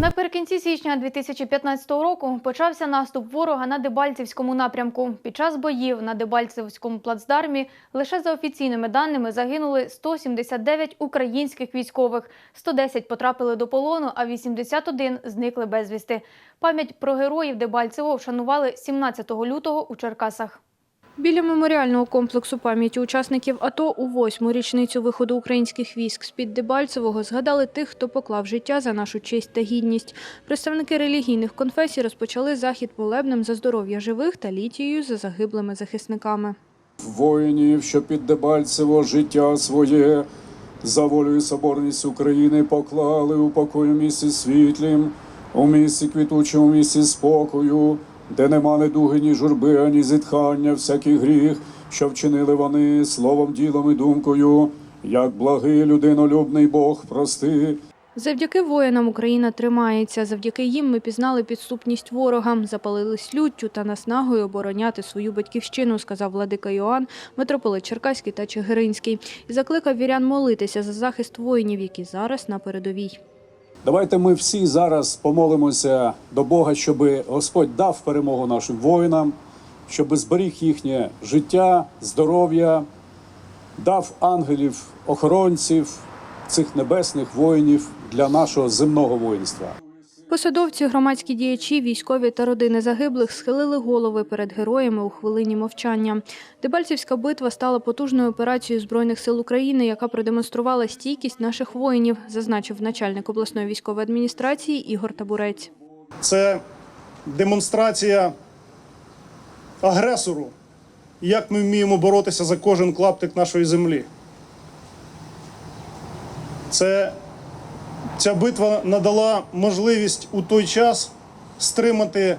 Наприкінці січня 2015 року почався наступ ворога на Дебальцівському напрямку. Під час боїв на Дебальцевському плацдармі лише за офіційними даними загинули 179 українських військових, 110 потрапили до полону, а 81 зникли безвісти. Пам'ять про героїв Дебальцево вшанували 17 лютого у Черкасах. Біля меморіального комплексу пам'яті учасників АТО у восьму річницю виходу українських військ з-під Дебальцевого згадали тих, хто поклав життя за нашу честь та гідність. Представники релігійних конфесій розпочали захід молебнем за здоров'я живих та літією за загиблими захисниками. воїнів, що під Дебальцево життя своє за волю соборність України поклали у покою місці світлім, у місці квітучому місці спокою, де нема недуги, ні журби, ані зітхання, всякий гріх, що вчинили вони словом, ділом і думкою, як благий людинолюбний Бог прости. Завдяки воїнам Україна тримається. Завдяки їм ми пізнали підступність ворога, запалились люттю та наснагою обороняти свою батьківщину, сказав владика Йоанн, митрополит Черкаський та Чигиринський, і закликав вірян молитися за захист воїнів, які зараз на передовій. Давайте ми всі зараз помолимося до Бога, щоб Господь дав перемогу нашим воїнам, щоб зберіг їхнє життя, здоров'я, дав ангелів, охоронців цих небесних воїнів для нашого земного воїнства. Посадовці, громадські діячі, військові та родини загиблих схилили голови перед героями у хвилині мовчання. Дебальцівська битва стала потужною операцією Збройних сил України, яка продемонструвала стійкість наших воїнів, зазначив начальник обласної військової адміністрації Ігор Табурець. це демонстрація агресору, як ми вміємо боротися за кожен клаптик нашої землі. Це ця битва надала можливість у той час стримати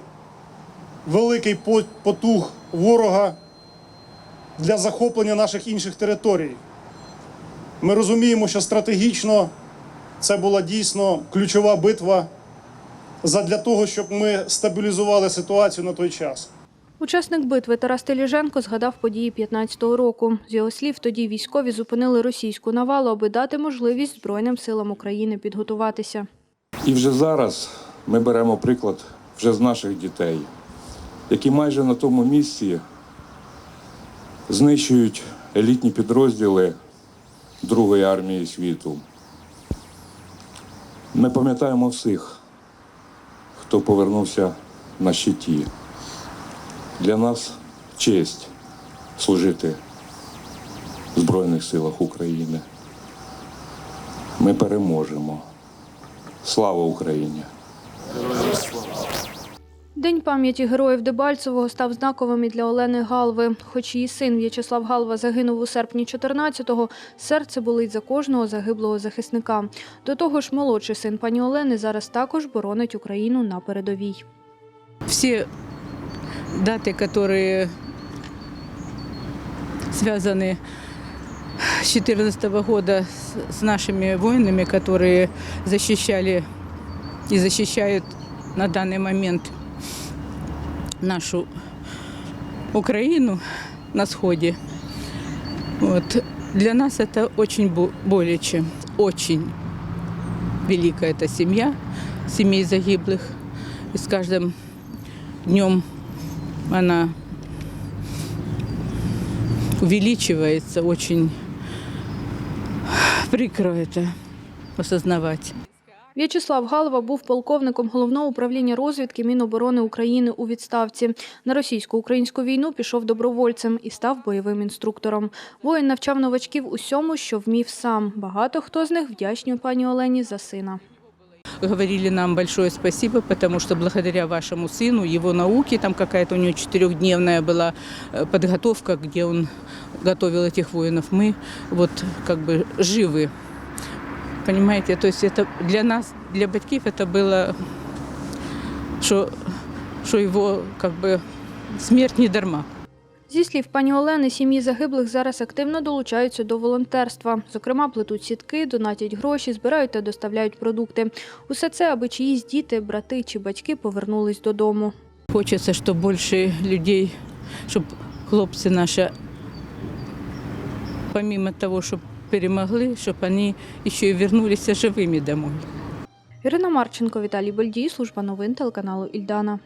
великий потуг ворога для захоплення наших інших територій. Ми розуміємо, що стратегічно це була дійсно ключова битва задля того, щоб ми стабілізували ситуацію на той час. Учасник битви Тарас Теліженко згадав події 15-го року. З його слів, тоді військові зупинили російську навалу, аби дати можливість Збройним силам України підготуватися. І вже зараз ми беремо приклад вже з наших дітей, які майже на тому місці знищують елітні підрозділи Другої армії світу. Ми пам'ятаємо всіх, хто повернувся на щиті. Для нас честь служити в Збройних силах України. Ми переможемо. Слава Україні! День пам'яті героїв Дебальцевого став знаковим і для Олени Галви. Хоч її син В'ячеслав Галва загинув у серпні 14-го, серце болить за кожного загиблого захисника. До того ж, молодший син пані Олени зараз також боронить Україну на передовій. все даты, которые связаны с 2014 года с, с нашими воинами, которые защищали и защищают на данный момент нашу Украину на сходе. Вот. Для нас это очень бо- более чем очень великая эта семья, семей загиблых. И с каждым днем она увеличивается. Очень прикро это осознавать. В'ячеслав Галва був полковником головного управління розвідки Міноборони України у відставці. На російсько-українську війну пішов добровольцем і став бойовим інструктором. Воїн навчав новачків усьому, що вмів сам. Багато хто з них вдячні пані Олені за сина Говорили нам большое спасибо, потому что благодаря вашему сыну, его науке, там какая-то у него четырехдневная была э, подготовка, где он готовил этих воинов, мы вот как бы живы. Понимаете, то есть это для нас, для батьків это было, что, что его как бы смерть не дарма. Зі слів пані Олени, сім'ї загиблих зараз активно долучаються до волонтерства. Зокрема, плетуть сітки, донатять гроші, збирають та доставляють продукти. Усе це, аби чиїсь діти, брати чи батьки повернулись додому. Хочеться, щоб більше людей, щоб хлопці наші, помимо того, щоб перемогли, щоб вони ще й вернулися живими домой. Ірина Марченко, Віталій Бельдій, служба новин телеканалу Ільдана.